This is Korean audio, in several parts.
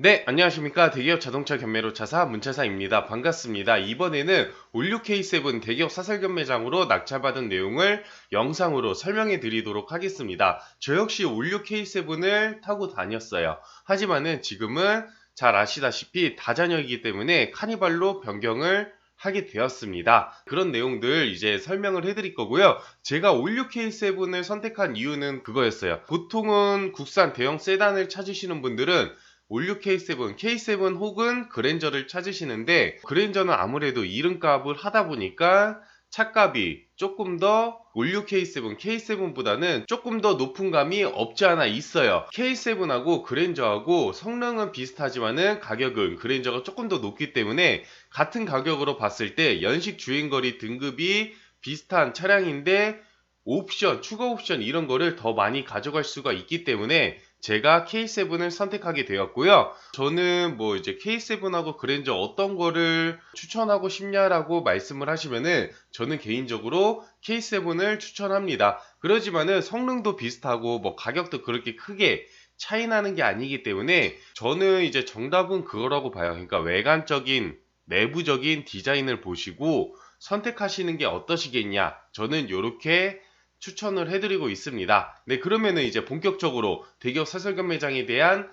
네, 안녕하십니까. 대기업 자동차 경매로 차사 문차사입니다. 반갑습니다. 이번에는 올류 K7 대기업 사설 경매장으로 낙찰받은 내용을 영상으로 설명해 드리도록 하겠습니다. 저 역시 올류 K7을 타고 다녔어요. 하지만은 지금은 잘 아시다시피 다자녀이기 때문에 카니발로 변경을 하게 되었습니다. 그런 내용들 이제 설명을 해드릴 거고요. 제가 올류 K7을 선택한 이유는 그거였어요. 보통은 국산 대형 세단을 찾으시는 분들은 올류 K7, K7 혹은 그랜저를 찾으시는데 그랜저는 아무래도 이름값을 하다 보니까 차값이 조금 더 올류 K7, K7보다는 조금 더 높은 감이 없지 않아 있어요. K7하고 그랜저하고 성능은 비슷하지만은 가격은 그랜저가 조금 더 높기 때문에 같은 가격으로 봤을 때 연식 주행거리 등급이 비슷한 차량인데 옵션, 추가 옵션 이런 거를 더 많이 가져갈 수가 있기 때문에 제가 K7을 선택하게 되었고요. 저는 뭐 이제 K7하고 그랜저 어떤 거를 추천하고 싶냐라고 말씀을 하시면은 저는 개인적으로 K7을 추천합니다. 그러지만은 성능도 비슷하고 뭐 가격도 그렇게 크게 차이 나는 게 아니기 때문에 저는 이제 정답은 그거라고 봐요. 그러니까 외관적인 내부적인 디자인을 보시고 선택하시는 게 어떠시겠냐. 저는 이렇게 추천을 해드리고 있습니다. 네, 그러면은 이제 본격적으로 대기업 사설경매장에 대한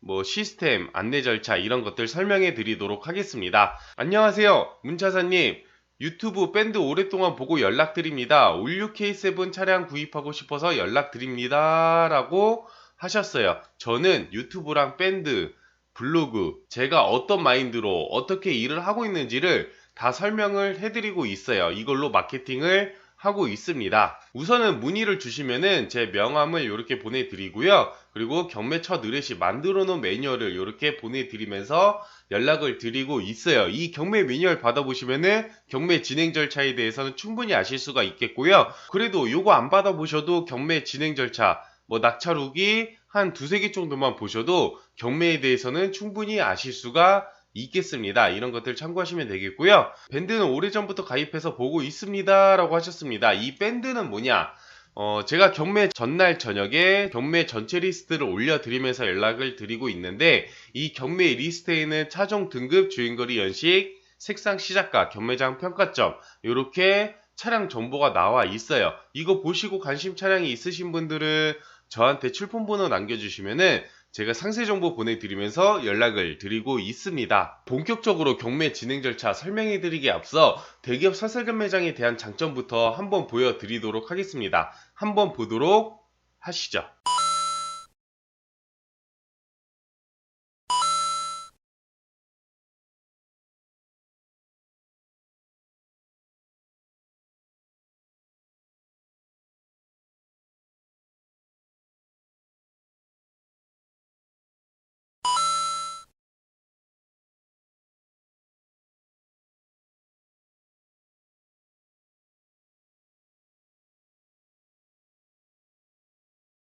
뭐 시스템, 안내 절차 이런 것들 설명해 드리도록 하겠습니다. 안녕하세요. 문차사님. 유튜브 밴드 오랫동안 보고 연락드립니다. 올류 K7 차량 구입하고 싶어서 연락드립니다. 라고 하셨어요. 저는 유튜브랑 밴드, 블로그, 제가 어떤 마인드로 어떻게 일을 하고 있는지를 다 설명을 해드리고 있어요. 이걸로 마케팅을 하고 있습니다. 우선은 문의를 주시면은 제 명함을 이렇게 보내드리고요. 그리고 경매 첫 의뢰시 만들어 놓은 매뉴얼을 이렇게 보내드리면서 연락을 드리고 있어요. 이 경매 매뉴얼 받아보시면은 경매 진행 절차에 대해서는 충분히 아실 수가 있겠고요. 그래도 이거 안 받아보셔도 경매 진행 절차, 뭐 낙찰 후기 한 두세 개 정도만 보셔도 경매에 대해서는 충분히 아실 수가 있겠습니다. 이런 것들 참고하시면 되겠고요. 밴드는 오래전부터 가입해서 보고 있습니다. 라고 하셨습니다. 이 밴드는 뭐냐? 어, 제가 경매 전날 저녁에 경매 전체 리스트를 올려드리면서 연락을 드리고 있는데 이 경매 리스트에는 차종 등급, 주행거리 연식, 색상 시작가, 경매장 평가점 이렇게 차량 정보가 나와 있어요. 이거 보시고 관심 차량이 있으신 분들은 저한테 출품번호 남겨주시면은 제가 상세 정보 보내드리면서 연락을 드리고 있습니다. 본격적으로 경매 진행 절차 설명해 드리기에 앞서 대기업 사설견 매장에 대한 장점부터 한번 보여드리도록 하겠습니다. 한번 보도록 하시죠.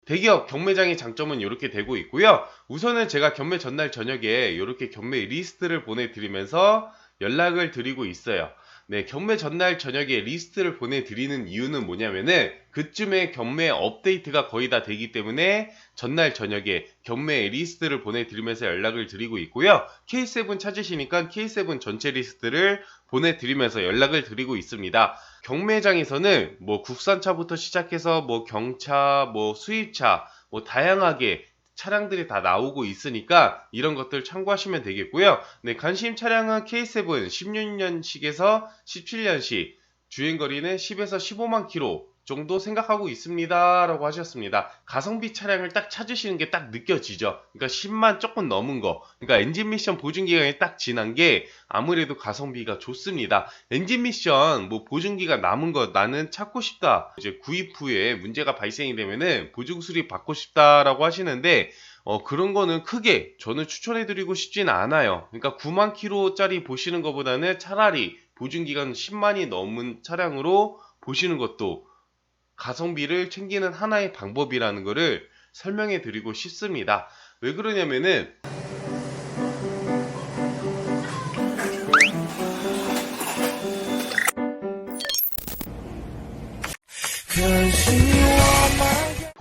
대기업 경매장의 장점은 이렇게 되고 있고요. 우선은 제가 경매 전날 저녁에 이렇게 경매 리스트를 보내드리면서 연락을 드리고 있어요. 네, 경매 전날 저녁에 리스트를 보내드리는 이유는 뭐냐면은 그쯤에 경매 업데이트가 거의 다 되기 때문에 전날 저녁에 경매 리스트를 보내드리면서 연락을 드리고 있고요. K7 찾으시니까 K7 전체 리스트를 보내드리면서 연락을 드리고 있습니다. 경매장에서는 뭐 국산차부터 시작해서 뭐 경차, 뭐 수입차, 뭐 다양하게 차량들이 다 나오고 있으니까 이런 것들 참고하시면 되겠고요. 네, 관심 차량은 K7 16년식에서 17년식 주행거리는 10에서 15만 킬로 정도 생각하고 있습니다. 라고 하셨습니다. 가성비 차량을 딱 찾으시는 게 딱 느껴지죠. 그러니까 10만 조금 넘은 거. 그러니까 엔진 미션 보증 기간이 딱 지난 게 아무래도 가성비가 좋습니다. 엔진 미션 뭐 보증 기간 남은 거 나는 찾고 싶다. 이제 구입 후에 문제가 발생이 되면은 보증 수리 받고 싶다라고 하시는데 어, 그런 거는 크게 저는 추천해드리고 싶진 않아요. 그러니까 9만 킬로짜리 보시는 것보다는 차라리 보증기간 10만이 넘은 차량으로 보시는 것도 가성비를 챙기는 하나의 방법이라는 것을 설명해 드리고 싶습니다. 왜 그러냐면은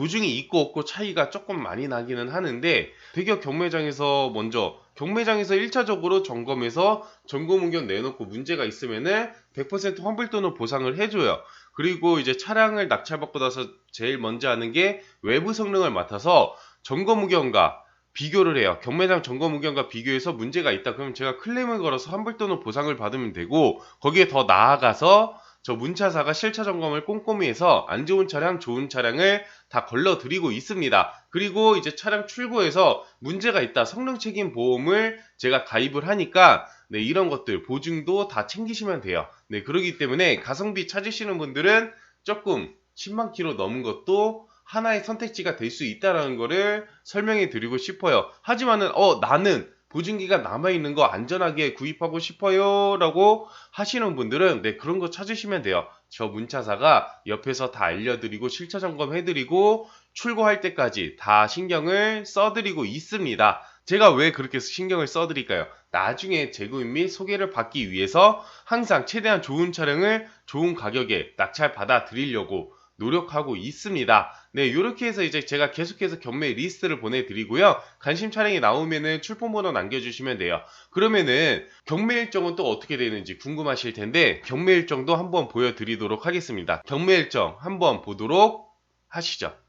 보증이 있고 없고 차이가 조금 많이 나기는 하는데 대기업 경매장에서 먼저 경매장에서 1차적으로 점검해서 점검 의견 내놓고 문제가 있으면은 100% 환불 또는 보상을 해줘요. 그리고 이제 차량을 낙찰받고 나서 제일 먼저 하는 게 외부 성능을 맡아서 점검 의견과 비교를 해요. 경매장 점검 의견과 비교해서 문제가 있다. 그러면 제가 클레임을 걸어서 환불 또는 보상을 받으면 되고 거기에 더 나아가서 저 문차사가 실차 점검을 꼼꼼히 해서 안 좋은 차량, 좋은 차량을 다 걸러 드리고 있습니다. 그리고 이제 차량 출고해서 문제가 있다. 성능 책임 보험을 제가 가입을 하니까 네, 이런 것들 보증도 다 챙기시면 돼요. 네, 그러기 때문에 가성비 찾으시는 분들은 조금 10만 킬로 넘은 것도 하나의 선택지가 될 수 있다라는 거를 설명해 드리고 싶어요. 하지만은 어 나는 보증기가 남아있는 거 안전하게 구입하고 싶어요? 라고 하시는 분들은 네 그런 거 찾으시면 돼요. 저 문차사가 옆에서 다 알려드리고 실차 점검 해드리고 출고할 때까지 다 신경을 써드리고 있습니다. 제가 왜 그렇게 신경을 써드릴까요? 나중에 재구입 및 소개를 받기 위해서 항상 최대한 좋은 차량을 좋은 가격에 낙찰 받아 드리려고 노력하고 있습니다. 네, 이렇게 해서 이제 제가 계속해서 경매 리스트를 보내드리고요. 관심 차량이 나오면은 출품번호 남겨주시면 돼요. 그러면은 경매 일정은 또 어떻게 되는지 궁금하실 텐데 경매 일정도 한번 보여드리도록 하겠습니다. 경매 일정 한번 보도록 하시죠.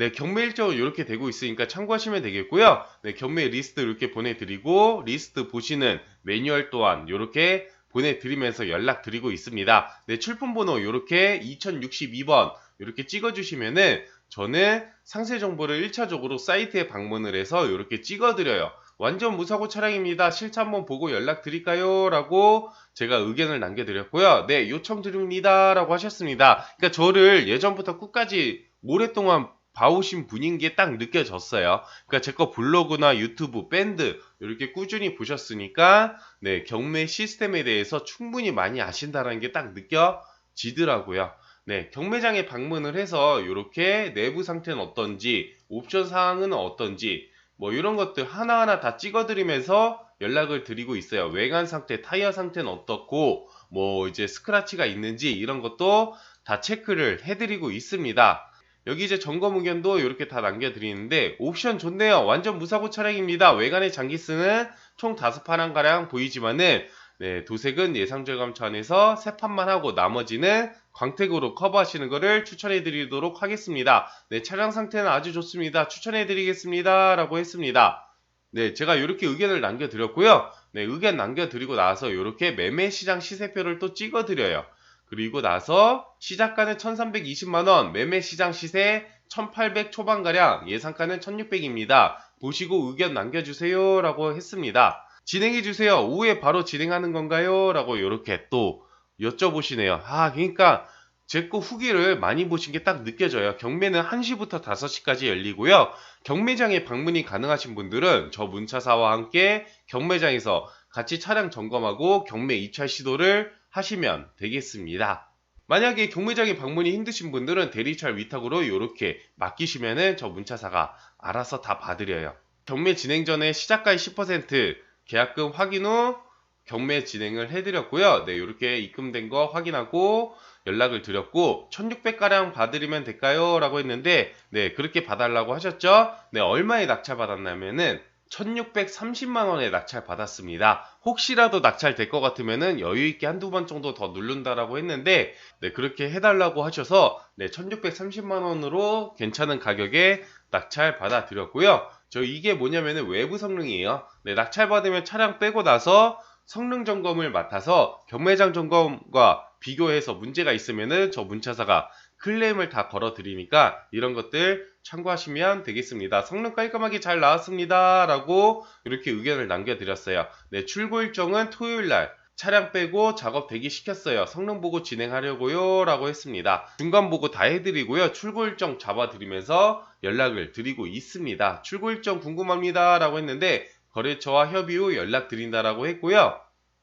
네, 경매 일정은 이렇게 되고 있으니까 참고하시면 되겠고요. 네, 경매 리스트 이렇게 보내드리고 리스트 보시는 매뉴얼 또한 이렇게 보내드리면서 연락드리고 있습니다. 네, 출품번호 이렇게 2062번 이렇게 찍어주시면은 저는 상세 정보를 1차적으로 사이트에 방문을 해서 이렇게 찍어드려요. 완전 무사고 차량입니다. 실차 한번 보고 연락드릴까요? 라고 제가 의견을 남겨드렸고요. 네, 요청드립니다. 라고 하셨습니다. 그러니까 저를 예전부터 끝까지 오랫동안 봐오신 분인 게 딱 느껴졌어요. 그러니까 제 거 블로그나 유튜브, 밴드 이렇게 꾸준히 보셨으니까 네, 경매 시스템에 대해서 충분히 많이 아신다는 게 딱 느껴지더라고요. 네, 경매장에 방문을 해서 이렇게 내부 상태는 어떤지, 옵션 사항은 어떤지, 뭐 이런 것들 하나하나 다 찍어드리면서 연락을 드리고 있어요. 외관 상태, 타이어 상태는 어떻고, 뭐 이제 스크라치가 있는지 이런 것도 다 체크를 해드리고 있습니다. 여기 이제 점검 의견도 이렇게 다 남겨드리는데 옵션 좋네요. 완전 무사고 차량입니다. 외관의 장기스는 총 다섯 판한가량 보이지만은 네, 도색은 예상 절감 차원에서 세 판만 하고 나머지는 광택으로 커버하시는 것을 추천해 드리도록 하겠습니다. 네, 차량 상태는 아주 좋습니다. 추천해 드리겠습니다. 라고 했습니다. 네, 제가 이렇게 의견을 남겨드렸고요. 네, 의견 남겨드리고 나서 이렇게 매매 시장 시세표를 또 찍어드려요. 그리고 나서 시작가는 1320만원, 매매 시장 시세 1800 초반가량, 예상가는 1600입니다. 보시고 의견 남겨주세요. 라고 했습니다. 진행해주세요. 오후에 바로 진행하는 건가요? 라고 이렇게 또 여쭤보시네요. 아, 그러니까 제 거 후기를 많이 보신 게 딱 느껴져요. 경매는 1시부터 5시까지 열리고요. 경매장에 방문이 가능하신 분들은 저 문차사와 함께 경매장에서 같이 차량 점검하고 경매 입찰 시도를 하시면 되겠습니다. 만약에 경매장에 방문이 힘드신 분들은 대리찰 위탁으로 이렇게 맡기시면은 저 문차사가 알아서 다 봐드려요. 경매 진행 전에 시작가의 10% 계약금 확인 후 경매 진행을 해드렸고요. 네, 이렇게 입금된 거 확인하고 연락을 드렸고 1600가량 받으리면 될까요? 라고 했는데 네, 그렇게 봐달라고 하셨죠? 네, 얼마에 낙찰 받았냐면은 1630만원에 낙찰 받았습니다. 혹시라도 낙찰 될 것 같으면은 여유있게 한두 번 정도 더 누른다라고 했는데, 네, 그렇게 해달라고 하셔서, 네, 1630만원으로 괜찮은 가격에 낙찰 받아드렸고요. 저 이게 뭐냐면은 외부 성능이에요. 네, 낙찰 받으면 차량 빼고 나서 성능 점검을 맡아서 경매장 점검과 비교해서 문제가 있으면은 저 문차사가 클레임을 다 걸어 드리니까 이런 것들 참고하시면 되겠습니다. 성능 깔끔하게 잘 나왔습니다. 라고 이렇게 의견을 남겨드렸어요. 네, 출고 일정은 토요일 날 차량 빼고 작업 대기 시켰어요. 성능 보고 진행하려고요. 라고 했습니다. 중간 보고 다 해드리고요. 출고 일정 잡아드리면서 연락을 드리고 있습니다. 출고 일정 궁금합니다. 라고 했는데 거래처와 협의 후 연락드린다라고 했고요.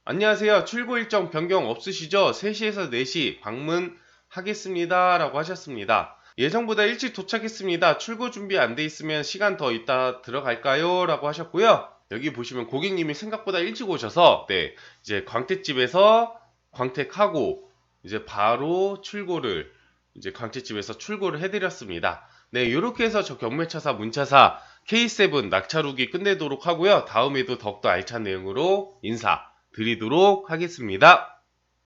안녕하세요. 출고 일정 변경 없으시죠? 3시에서 4시 방문 하겠습니다. 라고 하셨습니다. 예정보다 일찍 도착했습니다. 출고 준비 안 돼 있으면 시간 더 있다 들어갈까요? 라고 하셨고요. 여기 보시면 고객님이 생각보다 일찍 오셔서 네, 이제 광택집에서 광택하고 이제 바로 출고를 이제 광택집에서 출고를 해드렸습니다. 네, 이렇게 해서 저 경매차사 문차사 K7 낙차루기 끝내도록 하고요. 다음에도 더욱더 알찬 내용으로 인사 드리도록 하겠습니다.